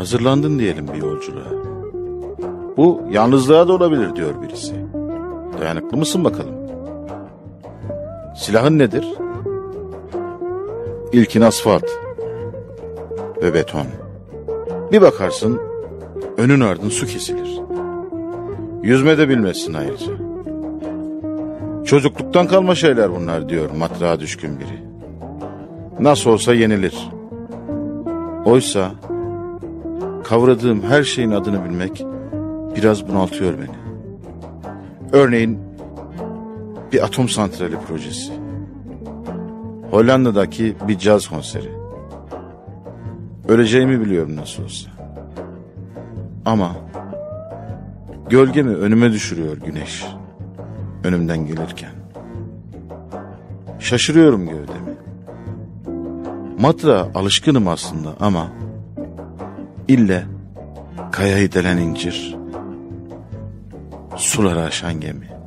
Hazırlandın diyelim bir yolculuğa. Bu yalnızlığa da olabilir diyor birisi. Dayanıklı mısın bakalım? Silahın nedir? İlkin asfalt ve beton. Bir bakarsın önün ardın su kesilir. Yüzme de bilmezsin ayrıca. Çocukluktan kalma şeyler bunlar diyor matrağa düşkün biri. Nasıl olsa yenilir. Oysa kavradığım her şeyin adını bilmek biraz bunaltıyor beni. Örneğin bir atom santrali projesi. Hollanda'daki bir caz konseri. Öleceğimi biliyorum nasıl olsa. Ama gölgemi önüme düşürüyor güneş. Önümden gelirken. Şaşırıyorum gövdemi. Matra alışkınım aslında ama ille kayayı delen incir, suları aşan gemi.